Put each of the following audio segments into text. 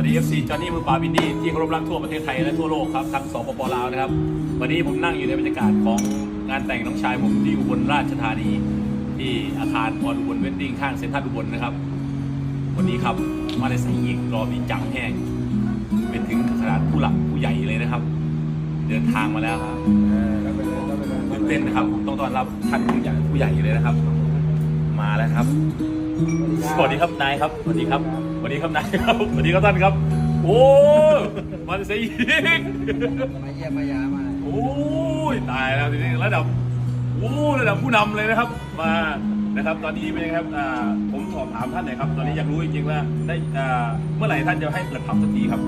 วัสดี FC จอห์นนี่มือปราบินดี้ที่เคารพรักทั่วประเทศไทยและทั่วโลกครับทั้งสปปลาวนะครับ วันนี้ผมนั่งอยู่ในบรรยากาศของงานแต่งน้องชายผมที่อุบลราชธานี ที่อาคารออนอุบลเวดดิ้งข้างเซ็นทรัลอุบลนะครับ วันนี้ครับมาในสายอีกรอมีจังแห้งเป็นถึงขนาดผู้หลักผู้ใหญ่เลยนะครับ เดินทางมาแล้วครับตื่นเต้นนะครับผมต้องต้อนรับท่านผู้ใหญ่ผู้ใหญ่เลยนะครับ มาแล้วครับ สวัสดีครับนายครับ สวัสดีครับ สวัสดีครับนายครับ สวัสดีครับท่านครับ โอ้มาเสียอีกมาเยี่ยมมายามาโอ้ยตายแล้วทีนี้ระดับโอ้ระดับผู้นำเลยนะครับ มานะครับ ตอนนี้เป็นไงครับอ่าผมสอบถามท่านหน่อยครับ ตอนนี้อยากรู้จริงๆว่าได้อ่าเมื่อไหร่ท่านจะให้เปิดผับสักทีครับ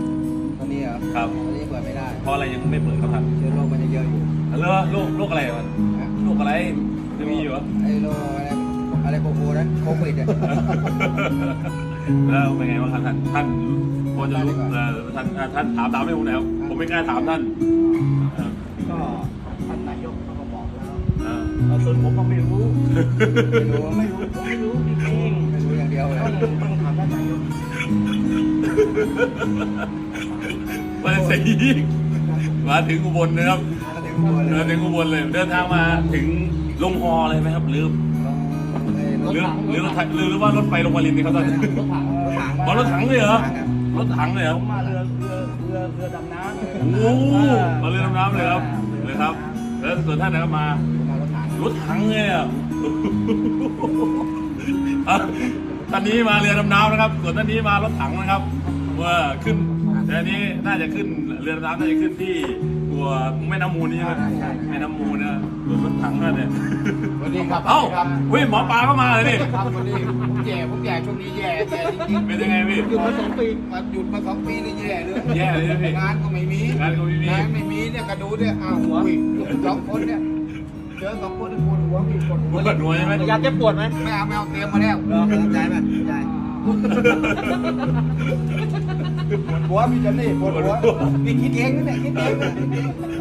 ตอนนี้เหรอครับตอนนี้เปิดไม่ได้เพราะอะไรยังไม่เปิดครับท่านเชื้อโรคมันยังเยอะอยู่แล้วโรคโรคอะไรมันนะโรคอะไรจะมีอยู่เหรอไอ้โรคอะไร อะไรโคโค่นะโควิดอะแล้วเป็นไงบ้างครับท่านท่านพอจะรู้เอ่อท่านอ่าท่านถามตามไม่ผมแล้ว ผมไม่กล้าถามท่านเอ่อก็ท่านนายกเขาก็บอกแล้วเอ่อเอาส่วนผมก็ไม่รู้ไม่รู้ไม่รู้ผมไม่รู้จริงไม่รู้อย่างเดียวๆเลยต้องต้องถามท่านนายกมาเสียอีกมาถึงอุบลนะครับมาถึงตัวเลยเดินถึงอุบลเลยเดินทางมาถึงลงฮอเลยไหมครับหรือไอ้ร หถรือถังหรือรถถังหรือว่ารถไฟลงมาลินนี่ครับตอนนี้รถถังรถถังอ๋อรถถังเลยเหรอถังะรถถังเลยเหรผอมมาเรือเรือเรือเรือดำน้ำโอ้โหมาเรือดำน้ำเลยครับเลยครับ แล้วส่วนท่านนะครับมามารถถังรถถังเลยอะอะท่านนี้มาเรือดำน้ำนะครับ ส่วนท่านนี้มารถถังนะครับ ว่าขึ้น แต่อันนี้น่าจะขึ้นเรือดำน้ำน่าจะขึ้นที่ตัวแม่น้ำมูลนี่ใช่ไหมแม่น้ำมูลนะส่วนรถถังนั่นเนี่ยสวัส ดีครับเอ้าเฮ้ยหมอปลาเข้ามาเลยนี่ครับวันนี้ผมแย่ผมแย่ช่วงนี้แย่แย่จริงเป็นยังไงพี่ๆหยุดมาสองปีมาหยุดมาสองปีนี่แย่เลยแย่เลยนะพี่งานก็ไม่มีงานก็ไม่มีงานไม่มีเนี่ยกระดูเนี่ยอ้าวหัวสองคนเนี่ยเจอสองคนปวดหัวมีปวดหัวปวดหัวใช่ไหมอยากจะปวดไหมไม่เอาไม่เอาเตรียมมาแล้วใจไหมใจปวดหัวมีจันนี่ปวดหัวนี่คิดเองนะเนี่ยคิดเองนะอ่าฮะ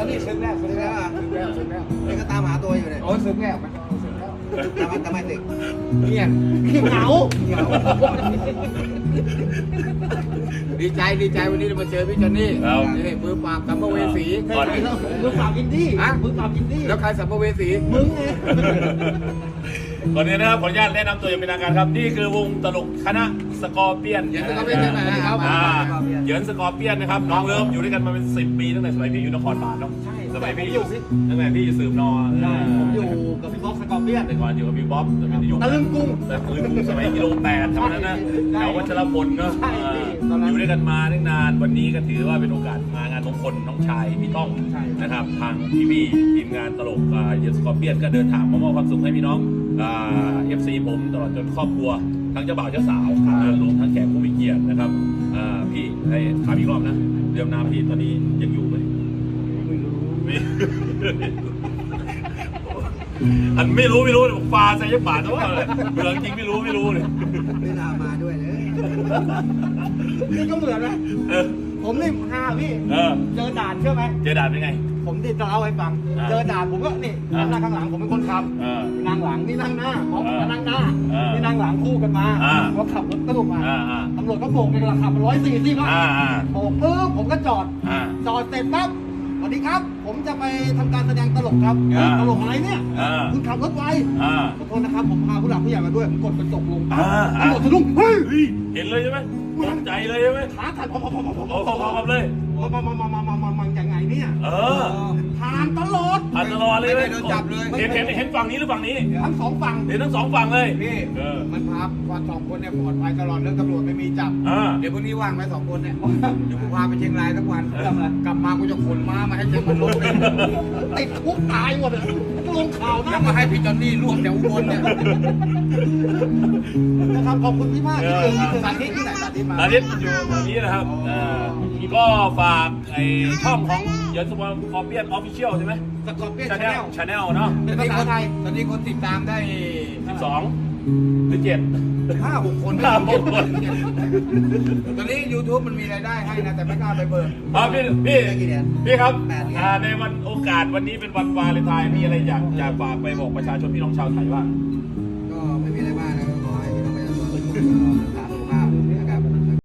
ตอนนี้ซึ้งแล้วซึ้งแล้วอะซึ้งแล้วซึ้งแล้วนี่ก็ตามหาตัวอยู่เนี่ยโอ้ซึ้งแล้วมันซึ้งแล้วทำไมทำไมถึงเงียบเหงาเหงาดีใจดีใจวันนี้ได้มาเจอพี่จันนี่นี่มือปราบสัมภเวสีใช่แล้วมือปราบอินดี้ฮะมือปราบอินดี้แล้วใครสัมภเวสีมึงไง ก่อนอื่นนะครับขออนุญาตแนะนำตัวอย่างเป็นทางการครับ นี่คือวงตลกคณะสกอร์เปียนเดี๋ยวจะก็เป็นยังไงนะครับ อ่าเหยินสกอร์เปียนนะครับน้องเลิฟอยู่ด้วยกันมาเป็นสิบปีตั้งแต่สมัยพี่อยู่นครบาลเนาะใช่สมัยพี่อยู่ ตั้งแต่พี่อยู่สืบนอใช่ผมอยู่กับพี่บ๊อบสกอร์เปียน แต่ก่อนอยู่กับพี่บ๊อบแต่เป็นยุคตะลึงกุ้ง แต่ตะลึงกุ้งสมัยกิโลแปดเท่านั้นนะใช่แถววัชรพลเนาะใช่อ่าตอนนั้น อยู่ด้วยกันมาตั้งนานวันนี้ก็ถือว่าเป็นโอกาสมางานมงคลน้องชายพี่ต้องใช่นะครับทางพี่บี้ทีมงานตลกอ่าเหยินสกอร์เปียนก็เดินทางมามอบความสุขให้พี่น้อง เอฟซีผมตลอดจนครอบครัว ทั้งเจ้าบ่าวเจ้าสาวนะรวมทั้งแขกผู้มีเกียรตินะครับอ่าพี่ให้ถามอีกรอบนะเรื่องน้ำพี่ตอนนี้ยังอยู่ไหมไม่รู้ไม่อันไม่รู้ไม่รู้เลยบอกฟาใส่ยักษ์บาทแต่ว่าเลยเบื่อจริงไม่รู้ไม่รู้เลยไม่น่ามาด้วยเลยนี่ก็เหมือนนะเออผมนี่ห้าพี่เออเจอด่านเชื่อไหมเจอด่านเป็นไง ผมที่จะเล่าให้ฟัง อ่าเจอด่านผมก็นี่อ่านั่งข้างหลังผมเป็นคนขับเออนั่งหลังนี่นั่งหน้าพร้อมอ่ากับนั่งหน้าอ่านี่นี่นั่งหลังคู่กันมาอ่าพอขับรถกระดุกมาอ่าอ่าตำรวจก็โบกในกระขับร้อยสี่สิบอ่าอ่า โบกปุ๊บผมก็จอด อ่า จอดเสร็จปั๊บสวัสดีครับ ผมจะไปทำการแสดงตลกครับอ่าตลกอะไรเนี่ยอ่า คุณขับรถไว อ่า ขอโทษนะครับ ผมพาผู้หลักผู้ใหญ่มาด้วย ผมกดกระจกลงอ่าอ่าตำรวจสะดุ้งเฮ้ยเฮ้ยเห็นเลยใช่ไหมตกใจเลยใช่ไหมขาขัดพอพอพอพอพอโอ้โหพร้อมเลย มามามามามามามายังไง เนี่ยเออผ่านตลอดผ่านตลอดเลยไหมไม่โดนจับเลย เห็นเห็นเห็นฝั่งนี้หรือฝั่งนี้ ทั้งสองฝั่งเห็นทั้งสองฝั่งเลยพี่เออ มันพาว่าสองคนเนี่ยปลอดภัยตลอดเรื่องตำรวจไม่มีจับ อ่า เดี๋ยวพรุ่งนี้ว่างไหมสองคนเนี่ยเดี๋ยวกูพาไปเชียงรายสักวันเออทำอะไร กลับมากูจะขนม้ามาให้เชียงมันลงเลยติดคุกตายหมดเลยลงข่าวหแล้น้าวมาให้พี่จอนนี่รวบแถวอุบลเนี่ยนะครับขอบคุณพี่มากที่เออที่สาธิตที่ไหนสาธิตมาอาทิตย์อยู่ตรงนี้นะครับอ่าก็ฝากไอช่องของ เหยินสกอร์เปียนออฟฟิเชียลใช่ไหมสกอร์เปียนชาชาแนแนลลชาแนลเนาะเป็นภาษาไทยตอนนี้คนติดตามได้สิบสองหรือเจ็ด ห้าหกคนห้าหกคน ตอนนี้ YouTube มันมีรายได้ให้นะ แต่ไม่กล้าไปเบิกอ่าพี่พี่กี่เดือนพี่ครับแปดเดือนอ่าในวันโอกาสวันนี้เป็นวันวาเลนไทน์มีอะไรอยากอยากฝากไปบอกประชาชนพี่น้องชาวไทยบ้างก็ไม่มีอะไรมากนะขอให้พี่น้องประชาชนทุกคนอ